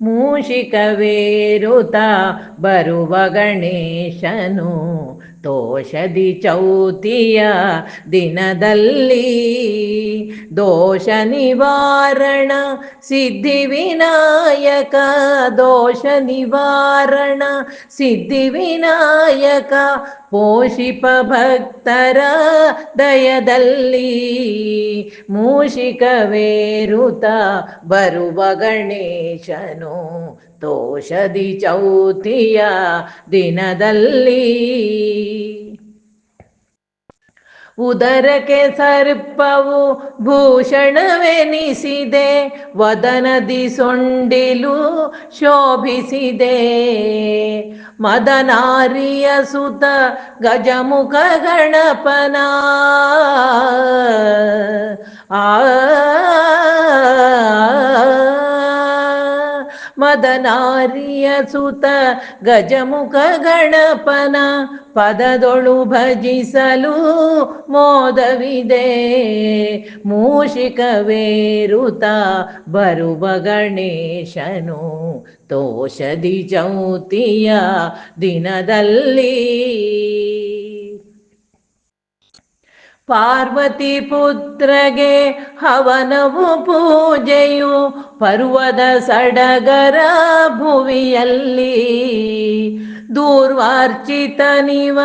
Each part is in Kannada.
ಮೂಷಿಕವೇರುತ ಬರುವ ಗಣೇಶನು ತೋಷದಿ ಚೌತಿಯ ದಿನದಲ್ಲಿ ದೋಷ ನಿವಾರಣ, ಸಿದ್ಧಿ ವಿನಾಯಕ, ದೋಷ ನಿವಾರಣ, ಸಿದ್ಧಿ ವಿನಾಯಕ, ಪೋಷಿಪ ಭಕ್ತರ ದಯದಲ್ಲಿ ಮೂಷಿಕವೇರುತ ಬರುವ ಗಣೇಶನು ತೋಷದಿ ಚೌತಿಯ ದಿನದಲ್ಲಿ. ಉದರಕ್ಕೆ ಸರ್ಪವು ಭೂಷಣವೆನಿಸಿದೆ ವದನದಿ ಸೊಂಡಿಲು ಶೋಭಿಸಿದೆ. ಮದನಾರಿಯ ಸುತ ಗಜಮುಖ ಗಣಪನ. ಆ ಮದನಾರಿಯ ಸುತ ಗಜಮುಖ ಗಣಪನ ಪದದೊಳು ಭಜಿಸಲು ಮೋದವಿದೆ. ಮೂಷಿಕವೇರುತ ಬರುವ ಗಣೇಶನು ತೋಷದಿ ಚೌತಿಯ ದಿನದಲ್ಲಿ. ಪಾರ್ವತಿ ಪುತ್ರಗೆ ಹವನವು ಪೂಜೆಯು ಪರ್ವದ ಸಡಗರ ಭುವಿಯಲ್ಲಿ. ದೂರ್ವಾರ್ಚಿತ ನಿವ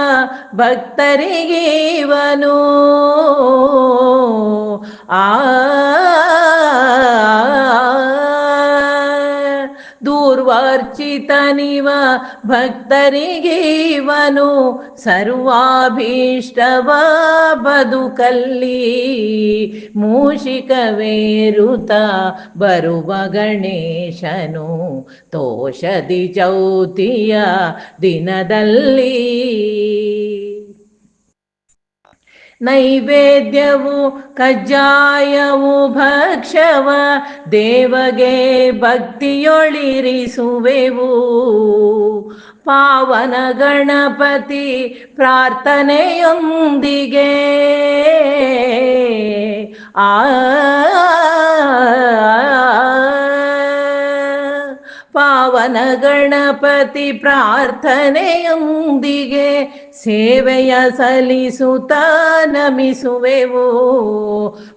ಭಕ್ತರಿಗೀವನು ಆ ಭಕ್ತರಿಗೆ ಭಕ್ತರಿಗೀವನು ಸರ್ವಾಭೀಷ್ಟವ ಬದುಕಲ್ಲಿ ಮೂಷಿಕವೇರುತ ಬರುವ ಗಣೇಶನು ತೋಷದಿ ಚೌತಿಯ ದಿನದಲ್ಲಿ. ನೈವೇದ್ಯವು ಕಜ್ಜಾಯವು ಭಕ್ಷವ ದೇವಗೆ ಭಕ್ತಿಯೊಳಿರಿಸುವೆವು. ಪಾವನ ಗಣಪತಿ ಪ್ರಾರ್ಥನೆಯೊಂದಿಗೆ ಆ ಪಾವನ ಗಣಪತಿ ಪ್ರಾರ್ಥನೆಯೊಂದಿಗೆ ಸೇವೆಯ ಸಲ್ಲಿಸುತ್ತ ನಮಿಸುವೆವು.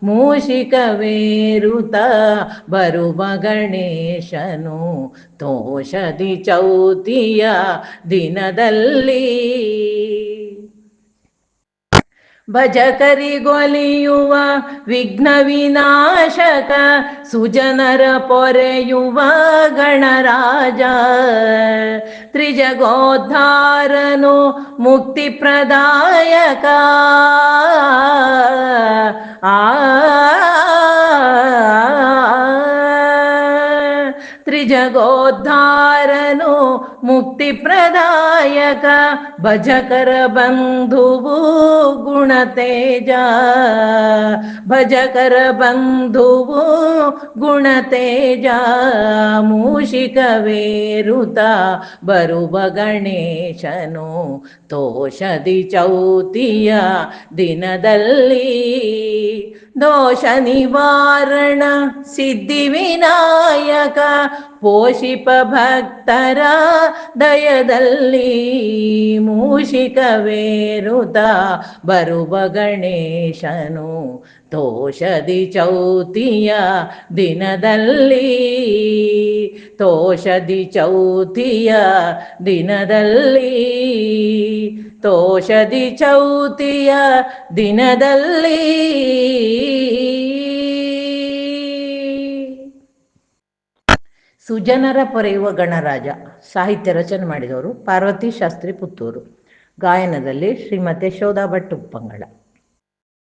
ಮೂಷಿಕವೇರುತ ಬರುವ ಗಣೇಶನು ತೋಷದಿ ಚೌತಿಯ ದಿನದಲ್ಲಿ. ಭಜಕರಿಗೊಲಿಯುವ ವಿಘ್ನ ವಿನಾಶಕ ಸುಜನರ ಪೊರೆಯುವ ಗಣರಾಜ. ತ್ರಿಜಗೋದ್ಧಾರನು ಮುಕ್ತಿ ಪ್ರದಾಯಕ. ಆ ತ್ರಿಜಗೋದ್ಧಾರನು ಮುಕ್ತಿ ಪ್ರದಾಯಕ ಭಜಕರ ಬಂಧುವು ಗುಣತೇಜ. ಭಜಕರ ಬಂಧುವು ಗುಣತೇಜ. ಮೂಷಿಕವೇರುತ ಬರುವ ಗಣೇಶನು ತೋಷದಿ ಚೌತಿಯ ದಿನದಲ್ಲಿ ದೋಷ ನಿವಾರಣ ಸಿದ್ಧಿ ವಿನಾಯಕ ಪೋಷಿಪ ಭಕ್ತರ ದಯದಲ್ಲಿ ಮೂಷಿಕವೇರುತ ಬರುವ ಗಣೇಶನು ತೋಷದಿ ಚೌತಿಯ ದಿನದಲ್ಲಿ, ತೋಷದಿ ಚೌತಿಯ ದಿನದಲ್ಲಿ, ತೋಷದಿ ಚೌತಿಯ ದಿನದಲ್ಲಿ. ಸುಜನರ ಪೊರೆಯುವ ಗಣರಾಜ ಸಾಹಿತ್ಯ ರಚನೆ ಮಾಡಿದವರು ಪಾರ್ವತಿ ಶಾಸ್ತ್ರಿ ಪುತ್ತೂರು. ಗಾಯನದಲ್ಲಿ ಶ್ರೀಮತಿ ಯಶೋಧಾ ಭಟ್ ಉಪ್ಪಂಗಳ